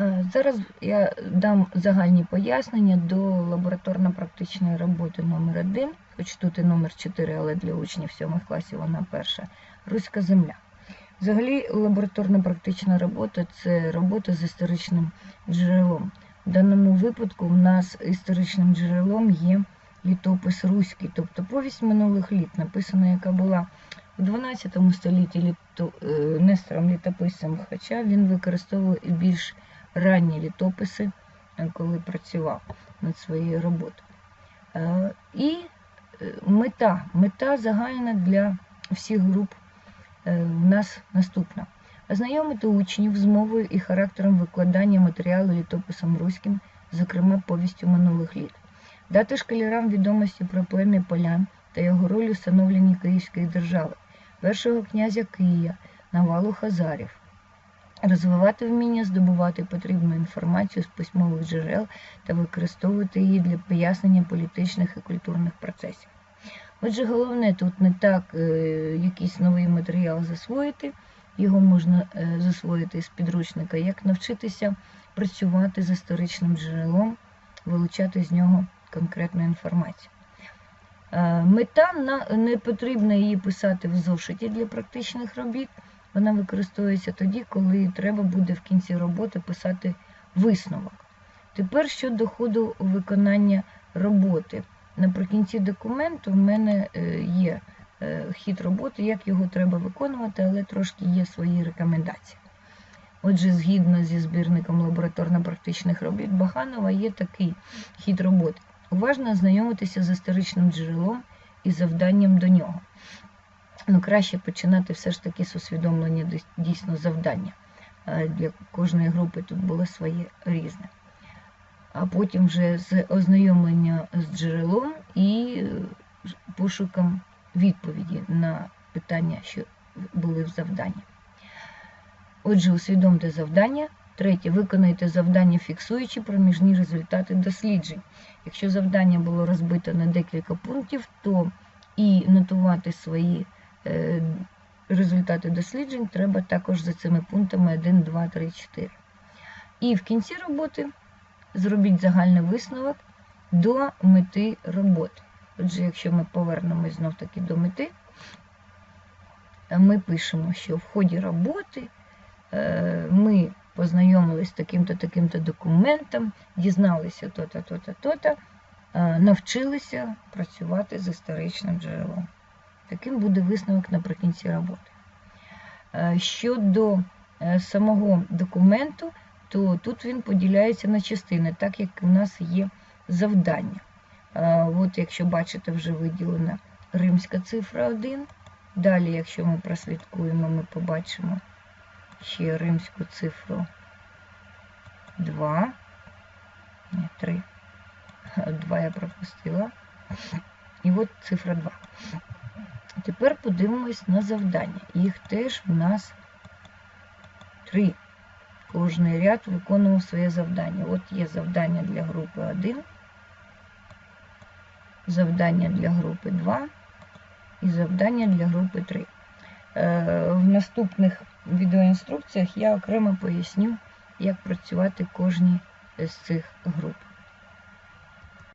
Е, Зараз я дам загальні пояснення до лабораторно-практичної роботи номер 1 хоч тут і номер 4, але для учнів 7 класів вона перша. Руська земля. Взагалі, лабораторно-практична робота це робота з історичним джерелом. В даному випадку в нас історичним джерелом є літопис руський, тобто повість минулих літ, написана, яка була у 12 столітті літо, е, Нестором літописцем, хоча він використовує і більш ранні літописи, е, коли працював над своєю роботою. Е, І е, мета, мета загальна для всіх груп у нас наступна. Ознайомити учнів з мовою і характером викладання матеріалу літописом руським, зокрема повістю минулих літ, дати школярам відомості про плем'я полян та його роль у становленні Київської держави, першого князя Кия, навалу Хазарів, розвивати вміння здобувати потрібну інформацію з письмових джерел та використовувати її для пояснення політичних і культурних процесів. Отже, головне тут не так е, якийсь новий матеріал засвоїти, його можна е, засвоїти з підручника, як навчитися працювати з історичним джерелом, вилучати з нього конкретну інформацію. Е, Мета не потрібно її писати в зошиті для практичних робіт. Вона використовується тоді, коли треба буде в кінці роботи писати висновок. Тепер щодо ходу виконання роботи. Наприкінці документу в мене е, є е, хід роботи, як його треба виконувати, але трошки є свої рекомендації. Отже, згідно зі збірником лабораторно-практичних робіт Баханова є такий хід роботи. Уважно ознайомитися з історичним джерелом і завданням до нього. Ну, краще починати все ж таки з усвідомлення дійсно завдання. Е, Для кожної групи тут було своє різне. А потім вже з ознайомлення з джерелом і е, пошуком відповіді на питання, що були в завданні. Отже, усвідомте завдання. Третє, виконайте завдання, фіксуючи проміжні результати досліджень. Якщо завдання було розбито на декілька пунктів, то і нотувати свої результати досліджень треба також за цими пунктами 1, 2, 3, 4. І в кінці роботи зробіть загальний висновок до мети роботи. Отже, якщо ми повернемось знов таки до мети, е, ми пишемо, що в ході роботи е, ми познайомилися з таким-то таким-то документом, дізналися то-то, то-то, то-то, е, навчилися працювати з історичним джерелом. Таким буде висновок наприкінці роботи. Е, Щодо е, самого документу, то тут він поділяється на частини, так як у нас є завдання. Е, От, якщо бачите, вже виділена римська цифра 1. Далі, якщо ми прослідкуємо, ми побачимо ще римську цифру 2. Ні, 3. 2 я пропустила. І от цифра 2. Тепер подивимось на завдання. Їх теж в нас три. Кожний ряд виконував своє завдання. От є завдання для групи 1, завдання для групи 2 і завдання для групи 3. Е, В наступних відеоінструкціях я окремо поясню, як працювати кожній з цих груп.